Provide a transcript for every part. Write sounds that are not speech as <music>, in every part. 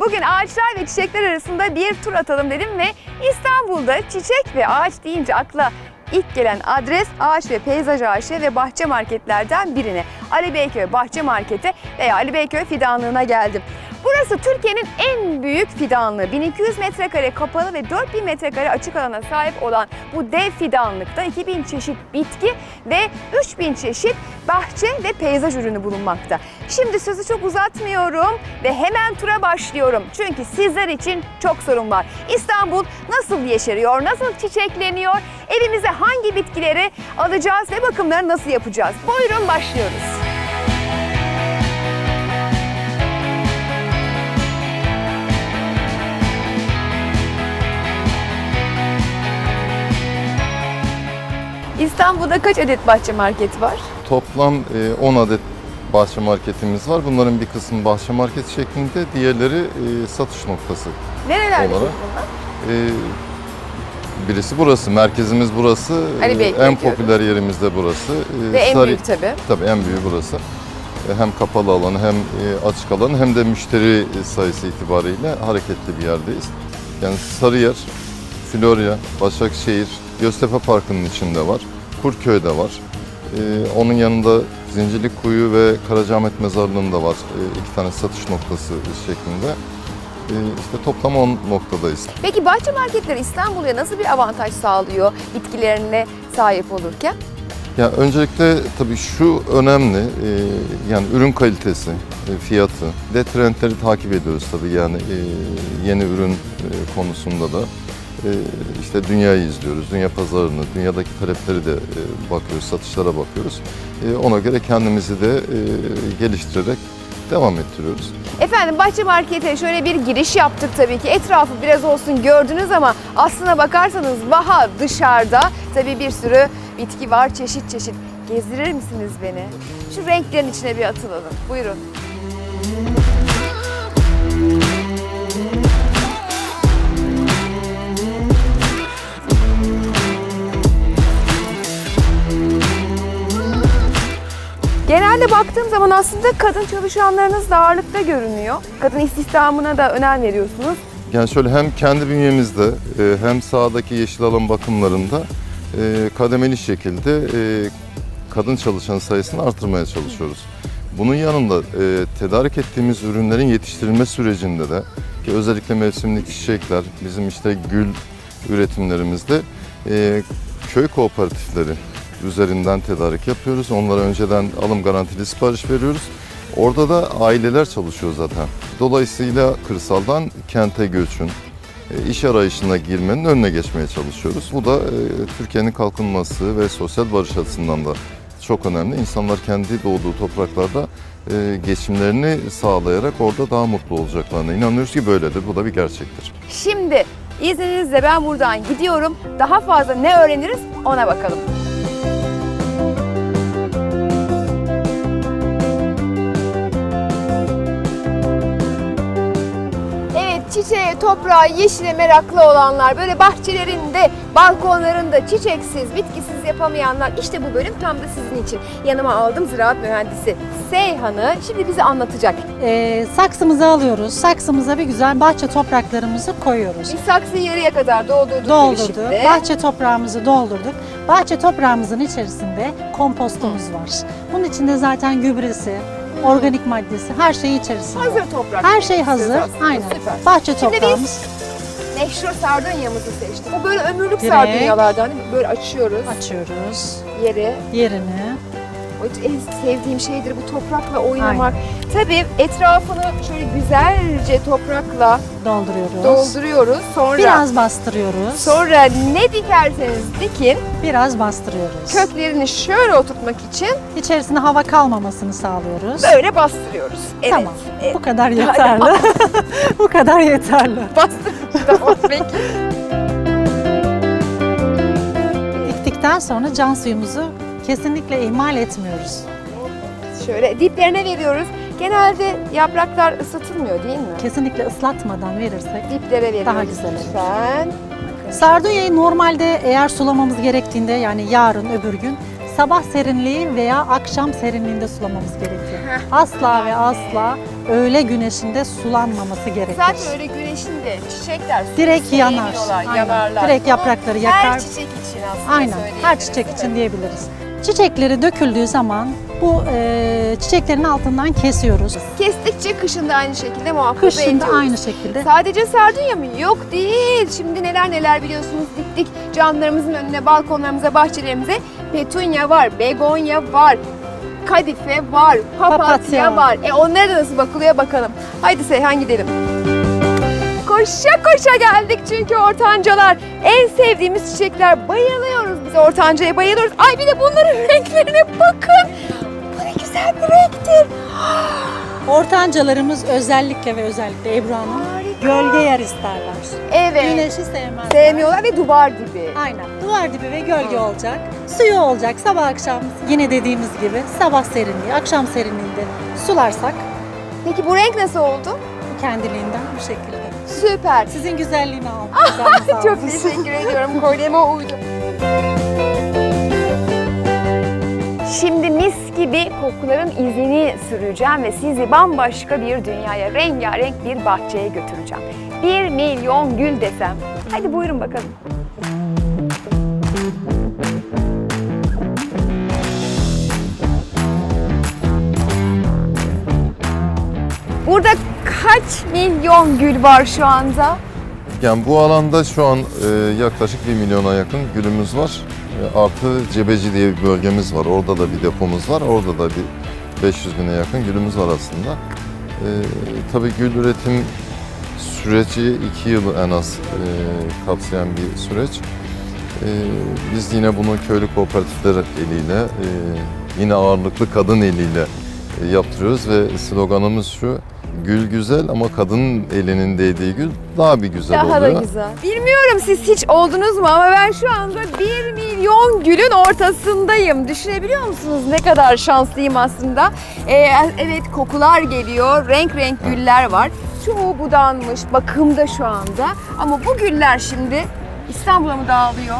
Bugün ağaçlar ve çiçekler arasında bir tur atalım dedim ve İstanbul'da çiçek ve ağaç deyince akla ilk gelen adres Ağaç ve Peyzaj AŞ ve Bahçe Marketlerden birine. Ali Beyköy Bahçe Marketi veya Ali Beyköy Fidanlığı'na geldim. Burası Türkiye'nin en büyük fidanlığı. 1200 metrekare kapalı ve 4000 metrekare açık alana sahip olan bu dev fidanlıkta 2000 çeşit bitki ve 3000 çeşit bahçe ve peyzaj ürünü bulunmakta. Şimdi sözü çok uzatmıyorum ve hemen tura başlıyorum. Çünkü sizler için çok sorun var. İstanbul nasıl yeşeriyor, nasıl çiçekleniyor, evimize hangi bitkileri alacağız ve bakımları nasıl yapacağız? Buyurun başlıyoruz. İstanbul'da kaç adet bahçe marketi var? Toplam e, 10 adet bahçe marketimiz var. Bunların bir kısmı bahçe market şeklinde, diğerleri e, satış noktası Nerelerde Olarak. bunlar? E, Birisi burası, merkezimiz burası. Ali E, Beyköy En popüler yerimiz de burası. E, Ve en Sarı- büyük tabii. Tabii en büyüğü burası. E, Hem kapalı alanı hem e, açık alanı hem de müşteri sayısı itibariyle hareketli bir yerdeyiz. Yani Sarıyer, Florya, Başakşehir, Göztepe Parkı'nın içinde var. Kurköy'de var. E, Onun yanında Zincirlikuyu ve Karacaahmet Mezarlığı'nda var. E, iki tane satış noktası şeklinde. E, İşte toplam 10 noktadayız. Peki bahçe marketleri İstanbul'a nasıl bir avantaj sağlıyor bitkilerine sahip olurken? Ya öncelikle tabii şu önemli, e, yani ürün kalitesi, e, fiyatı, de trendleri takip ediyoruz tabii yani e, yeni ürün e, konusunda da işte dünyayı izliyoruz, dünya pazarını, dünyadaki talepleri de e, bakıyoruz, satışlara bakıyoruz. E, ona göre kendimizi de e, geliştirerek devam ettiriyoruz. Efendim bahçe markete şöyle bir giriş yaptık tabii ki. Etrafı biraz olsun gördünüz ama aslına bakarsanız vaha dışarıda tabii bir sürü bitki var çeşit çeşit. Gezdirir misiniz beni? Şu renklerin içine bir atılalım. Buyurun. Genelde baktığım zaman aslında kadın çalışanlarınız da ağırlıkta görünüyor. Kadın istihdamına da önem veriyorsunuz. Yani şöyle hem kendi bünyemizde e, hem sahadaki yeşil alan bakımlarında e, kademeli şekilde e, kadın çalışan sayısını artırmaya çalışıyoruz. Bunun yanında tedarik ettiğimiz ürünlerin yetiştirilme sürecinde de ki özellikle mevsimlik çiçekler, bizim işte gül üretimlerimizde köy kooperatifleri üzerinden tedarik yapıyoruz. Onlara önceden alım garantili sipariş veriyoruz. Orada da aileler çalışıyor zaten. Dolayısıyla kırsaldan kente göçün, e, iş arayışına girmenin önüne geçmeye çalışıyoruz. Bu da e, Türkiye'nin kalkınması ve sosyal barış açısından da çok önemli. İnsanlar kendi doğduğu topraklarda e, geçimlerini sağlayarak orada daha mutlu olacaklarına inanıyoruz ki böyledir. Bu da bir gerçektir. Şimdi izninizle ben buradan gidiyorum. Daha fazla ne öğreniriz ona bakalım. Çiçeğe, toprağa, yeşile meraklı olanlar, böyle bahçelerinde, balkonlarında çiçeksiz, bitkisiz yapamayanlar işte bu bölüm tam da sizin için. Yanıma aldım ziraat mühendisi Seyhan'ı. Şimdi bize anlatacak. Ee, saksımızı alıyoruz. Saksımıza bir güzel bahçe topraklarımızı koyuyoruz. Biz saksıyı yarıya kadar doldurduk. Doldurduk. Bahçe toprağımızı doldurduk. Bahçe toprağımızın içerisinde kompostumuz var. Bunun içinde zaten gübresi, organik maddesi, her şeyi içerisinde. Hazır toprak. Her şey hazır. Aslında, Aynen. Süper. Bahçe Şimdi biz- toprağımız Meşhur sardunyamızı seçtik. Bu böyle ömürlük Direkt. sardunyalardan değil mi? Böyle açıyoruz açıyoruz. yeri. Yerini. En sevdiğim şeydir bu toprakla oynamak. Tabii etrafını şöyle güzelce toprakla dolduruyoruz. dolduruyoruz. Sonra Biraz bastırıyoruz. sonra ne dikerseniz dikin Biraz bastırıyoruz. köklerini şöyle oturtmak için İçerisine hava kalmamasını sağlıyoruz. böyle bastırıyoruz. Evet. Tamam. Evet. Bu kadar yeterli. <laughs> Bu kadar yeterli. Bastırmış tamam <laughs> peki. Diktikten sonra can suyumuzu kesinlikle ihmal etmiyoruz. Şöyle diplerine veriyoruz. Genelde yapraklar ısıtılmıyor değil mi? Kesinlikle ıslatmadan verirsek. Diplere veriyoruz. Daha güzel olur. Lütfen. Sardunya'yı normalde eğer sulamamız gerektiğinde yani yarın öbür gün sabah serinliği veya akşam serinliğinde sulamamız gerekiyor. Asla ve asla öğle güneşinde sulanmaması gerekir. Zaten öyle güneşinde çiçekler su Direkt yanar. sevmiyorlar, Aynen. yanarlar. Direkt yaprakları yakar. Her çiçek için aslında Aynen. Her söyleyebiliriz, çiçek değil için diyebiliriz. Çiçekleri döküldüğü zaman bu e, çiçeklerin altından kesiyoruz. Kestikçe kışında aynı şekilde muhafaza Kışında ediyoruz. aynı şekilde. Sadece sardunya mı? Yok değil. Şimdi neler neler biliyorsunuz diktik camlarımızın önüne, balkonlarımıza, bahçelerimize. Petunya var, begonya var, kadife var, papatya, Papatya var. E onlara da nasıl bakılıyor bakalım. Haydi Seyhan gidelim. Koşa koşa geldik çünkü ortancalar en sevdiğimiz çiçekler. Bayılıyoruz biz ortancaya bayılıyoruz. Ay bir de bunların <laughs> renklerine bakın. Bu ne güzel bir renktir. <gasps> Ortancalarımız özellikle ve özellikle Ebru Hanım gölge yer isterler. Evet. Güneşi sevmezler. Sevmiyorlar ve duvar gibi. Aynen. Duvar dibi ve gölge olacak. Suyu olacak sabah akşam yine dediğimiz gibi sabah serinliği, akşam serinliğinde sularsak Peki bu renk nasıl oldu? kendiliğinden bu şekilde. Süper. Sizin güzelliğini aldım. Güzelliğinizi Çok aldım. teşekkür ediyorum. Kolyeme uydu. Şimdi mis gibi kokuların izini süreceğim ve sizi bambaşka bir dünyaya, rengarenk bir bahçeye götüreceğim. Bir milyon gül desem. Hadi buyurun bakalım. Milyon gül var şu anda? Yani bu alanda şu an e, yaklaşık 1 milyona yakın gülümüz var. E, artı Cebeci diye bir bölgemiz var. Orada da bir depomuz var. Orada da bir 500 bine yakın gülümüz var aslında. E, tabii gül üretim süreci 2 yıl en az e, kapsayan bir süreç. E, biz yine bunu köylü kooperatifler eliyle, e, yine ağırlıklı kadın eliyle yaptırıyoruz ve sloganımız şu, gül güzel ama kadının elinin değdiği gül daha bir güzel Daha oluyor. da güzel. Bilmiyorum siz hiç oldunuz mu ama ben şu anda 1 milyon gülün ortasındayım. Düşünebiliyor musunuz ne kadar şanslıyım aslında? Ee, evet kokular geliyor, renk renk güller var. Çoğu budanmış, bakımda şu anda. Ama bu güller şimdi İstanbul'a mı dağılıyor?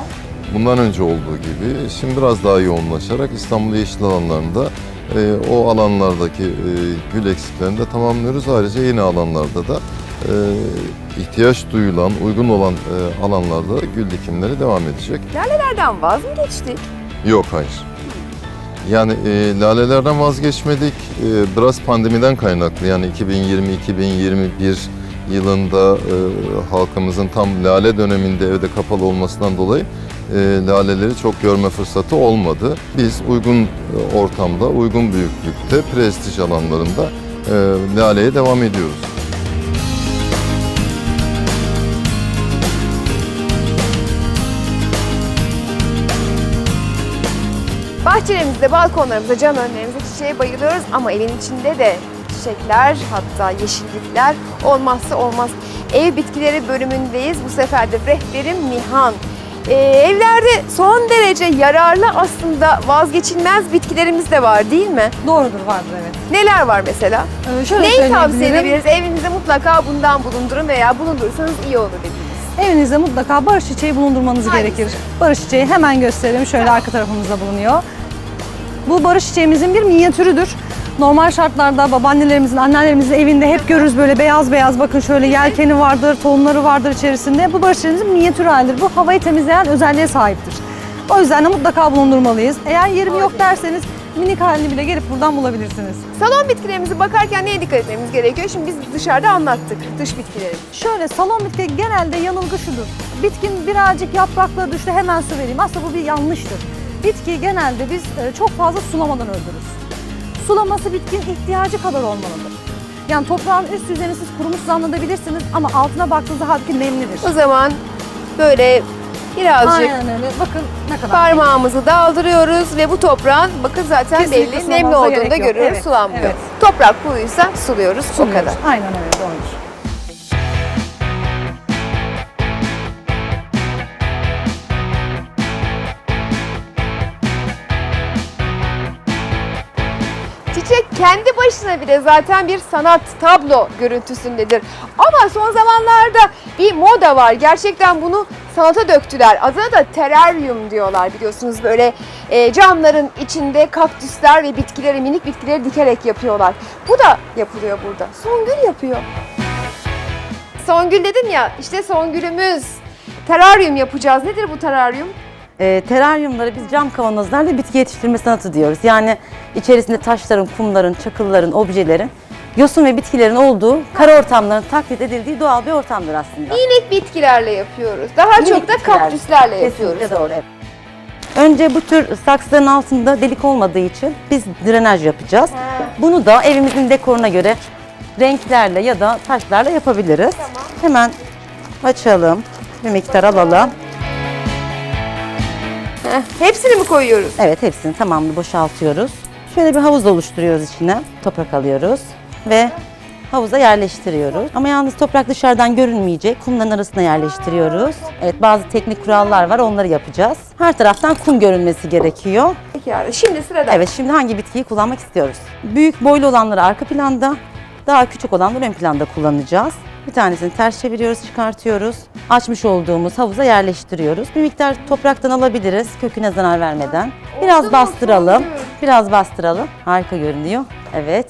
Bundan önce olduğu gibi şimdi biraz daha yoğunlaşarak İstanbul yeşil alanlarında e, o alanlardaki e, gül eksiklerini de tamamlıyoruz. Ayrıca yeni alanlarda da e, ihtiyaç duyulan, uygun olan e, alanlarda gül dikimleri devam edecek. Lalelerden vaz mı geçtik? Yok hayır. Yani e, lalelerden vazgeçmedik. E, biraz pandemiden kaynaklı. Yani 2020-2021 yılında e, halkımızın tam lale döneminde evde kapalı olmasından dolayı laleleri çok görme fırsatı olmadı. Biz uygun e, ortamda, uygun büyüklükte, prestij alanlarında e, laleye devam ediyoruz. Bahçelerimizde, balkonlarımızda, cam önlerimizde çiçeğe bayılıyoruz ama evin içinde de çiçekler hatta yeşillikler olmazsa olmaz. Ev bitkileri bölümündeyiz. Bu sefer de rehberim Nihan. Ee, evlerde son derece yararlı aslında vazgeçilmez bitkilerimiz de var değil mi? Doğrudur vardır evet. Neler var mesela? Ee, şöyle Neyi tavsiye edebiliriz? Evinizde mutlaka bundan bulundurun veya bulundurursanız iyi olur dediniz. Evinizde mutlaka barış çiçeği bulundurmanız Hangisi? gerekir. Barış çiçeği hemen gösterelim. Şöyle arka tarafımızda bulunuyor. Bu barış çiçeğimizin bir minyatürüdür. Normal şartlarda babaannelerimizin, annelerimizin evinde hep görürüz böyle beyaz beyaz bakın şöyle yelkeni vardır, tohumları vardır içerisinde. Bu barış çiçeğimizin minyatür halidir. Bu havayı temizleyen özelliğe sahiptir. O yüzden de mutlaka bulundurmalıyız. Eğer yerim yok derseniz minik halini bile gelip buradan bulabilirsiniz. Salon bitkilerimize bakarken neye dikkat etmemiz gerekiyor? Şimdi biz dışarıda anlattık dış bitkileri. Şöyle salon bitki genelde yanılgı şudur. Bitkin birazcık yaprakları düştü hemen su vereyim. Aslında bu bir yanlıştır. Bitkiyi genelde biz e, çok fazla sulamadan öldürürüz. Sulaması bitkinin ihtiyacı kadar olmalıdır. Yani toprağın üst yüzeyini siz kurumuş zannedabilirsiniz ama altına baktığınızda halbuki nemlidir. O zaman böyle birazcık Aynen öyle. Bakın ne kadar. parmağımızı daldırıyoruz ve bu toprağın bakın zaten Kesinlikle belli nemli olduğunu da görüyoruz Evet, sulanmıyor. evet. Toprak kuruysa suluyoruz o Suluyoruz. kadar. Aynen öyle doğrudur. Kendi başına bile zaten bir sanat tablo görüntüsündedir. Ama son zamanlarda bir moda var. Gerçekten bunu sanata döktüler. Adına da teraryum diyorlar biliyorsunuz böyle e, camların içinde kaktüsler ve bitkileri, minik bitkileri dikerek yapıyorlar. Bu da yapılıyor burada. Songül yapıyor. Songül dedin ya işte Songül'ümüz. Teraryum yapacağız. Nedir bu teraryum? E, teraryumlara biz cam kavanozlarla bitki yetiştirme sanatı diyoruz. Yani içerisinde taşların, kumların, çakılların, objelerin, yosun ve bitkilerin olduğu kara ortamların taklit edildiği doğal bir ortamdır aslında. Minik bitkilerle yapıyoruz. Daha Minik çok da bitkiler. kaktüslerle yapıyoruz. Kesinlikle doğru. evet. Önce bu tür saksıların altında delik olmadığı için biz drenaj yapacağız. Bunu da evimizin dekoruna göre renklerle ya da taşlarla yapabiliriz. Hemen açalım. Bir miktar alalım. Heh, hepsini mi koyuyoruz? Evet hepsini tamamını boşaltıyoruz. Şöyle bir havuz oluşturuyoruz içine. Toprak alıyoruz ve havuza yerleştiriyoruz. Ama yalnız toprak dışarıdan görünmeyecek. Kumların arasına yerleştiriyoruz. Evet bazı teknik kurallar var onları yapacağız. Her taraftan kum görünmesi gerekiyor. Peki yani şimdi sırada. Evet şimdi hangi bitkiyi kullanmak istiyoruz? Büyük boylu olanları arka planda, daha küçük olanları ön planda kullanacağız. Bir tanesini ters çeviriyoruz, çıkartıyoruz. Açmış olduğumuz havuza yerleştiriyoruz. Bir miktar topraktan alabiliriz köküne zarar vermeden. Biraz bastıralım. Biraz bastıralım. Harika görünüyor. Evet.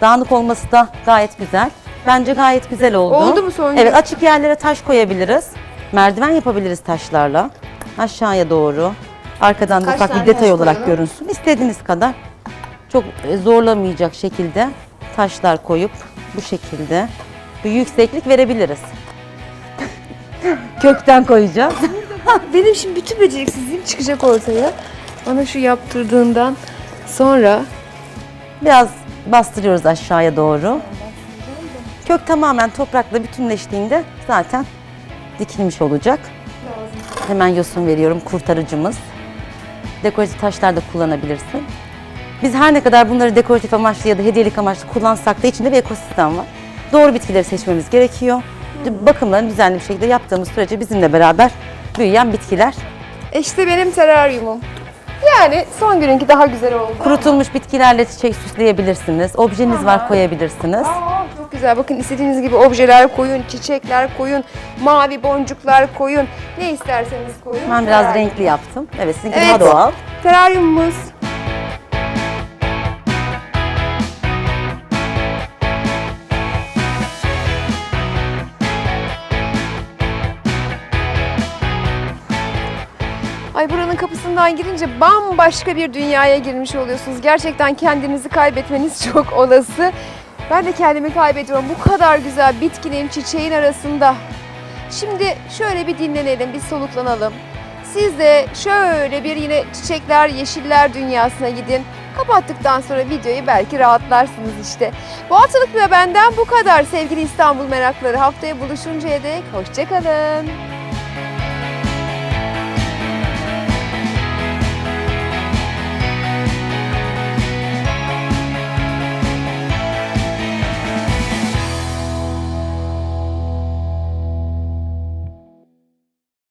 Dağınık olması da gayet güzel. Bence gayet güzel oldu. Oldu mu Songül? Evet açık yerlere taş koyabiliriz. Merdiven yapabiliriz taşlarla. Aşağıya doğru. Arkadan da Kaç ufak tane bir detay taş olarak koyalım? görünsün. İstediğiniz kadar çok e, zorlamayacak şekilde taşlar koyup bu şekilde bir yükseklik verebiliriz. Kökten koyacağız. <laughs> Benim şimdi bütün beceriksizliğim çıkacak ortaya. Bana şu yaptırdığından sonra Biraz bastırıyoruz aşağıya doğru. Kök tamamen toprakla bütünleştiğinde zaten dikilmiş olacak. Hemen yosun veriyorum kurtarıcımız. Dekoratif taşlar da kullanabilirsin. Biz her ne kadar bunları dekoratif amaçlı ya da hediyelik amaçlı kullansak da içinde bir ekosistem var. Doğru bitkileri seçmemiz gerekiyor. Bakımlarını düzenli bir şekilde yaptığımız sürece bizimle beraber büyüyen bitkiler. işte benim teraryumum. Yani son gününki daha güzel oldu. Kurutulmuş bitkilerle çiçek süsleyebilirsiniz. Objeniz var koyabilirsiniz. Aa, çok güzel. Bakın istediğiniz gibi objeler koyun, çiçekler koyun, mavi boncuklar koyun. Ne isterseniz koyun. Ben biraz Teraryum. renkli yaptım. Evet sizinki Evet. daha doğal. Teraryumumuz. Buranın kapısından girince bambaşka bir dünyaya girmiş oluyorsunuz. Gerçekten kendinizi kaybetmeniz çok <laughs> olası. Ben de kendimi kaybediyorum. Bu kadar güzel bitkinin, çiçeğin arasında. Şimdi şöyle bir dinlenelim, bir soluklanalım. Siz de şöyle bir yine çiçekler, yeşiller dünyasına gidin. Kapattıktan sonra videoyu belki rahatlarsınız işte. Bu haftalık ve benden bu kadar sevgili İstanbul merakları. Haftaya buluşuncaya dek hoşçakalın.